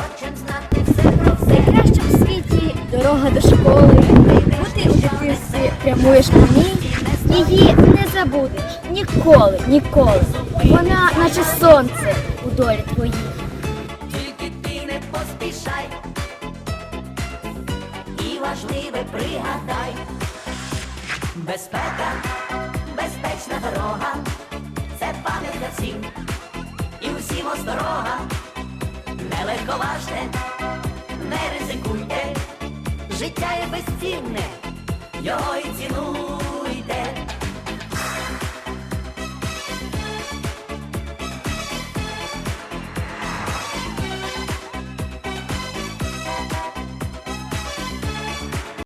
Хочем знати все про все. Найкраще в світі дорога до школи. Бути у дитинстві прямуєш по ній. Її не забудеш ніколи, ніколи. Вона, наче сонце, у долі твоїй. Тільки ти не поспішай. І важливе пригадай. Безпека, безпечна дорога. Це пам'ять для всім. І усім осторога. Нелегковажне, не ризикуйте, життя є безцінне, його і цінуйте.